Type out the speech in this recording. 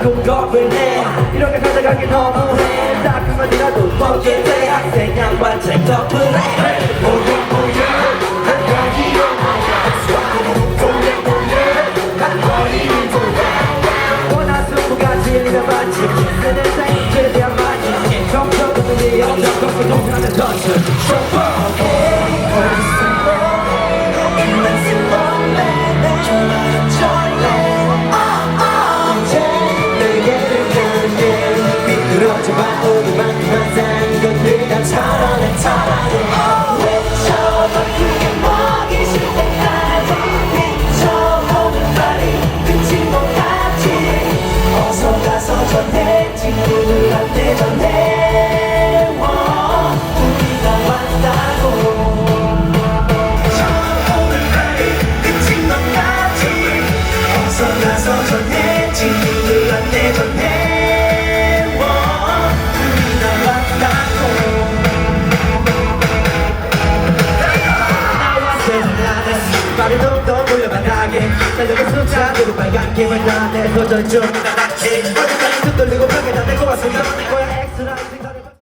자꾸 겁을 내 이렇게 살아가기 너무해. 딱한 번이라도 먹게 돼 학생 양반책 덕분에 뭐야 뭐야 한 가지 원하는 수가 질리면 반지 내 생이 최대한 많이 점점 엄청 걷고 동산에 덧을 쇼파 미끄 달려가 숫자대로 빨갛게 만나 내 도전 중 어디까지 등 돌리고 벽에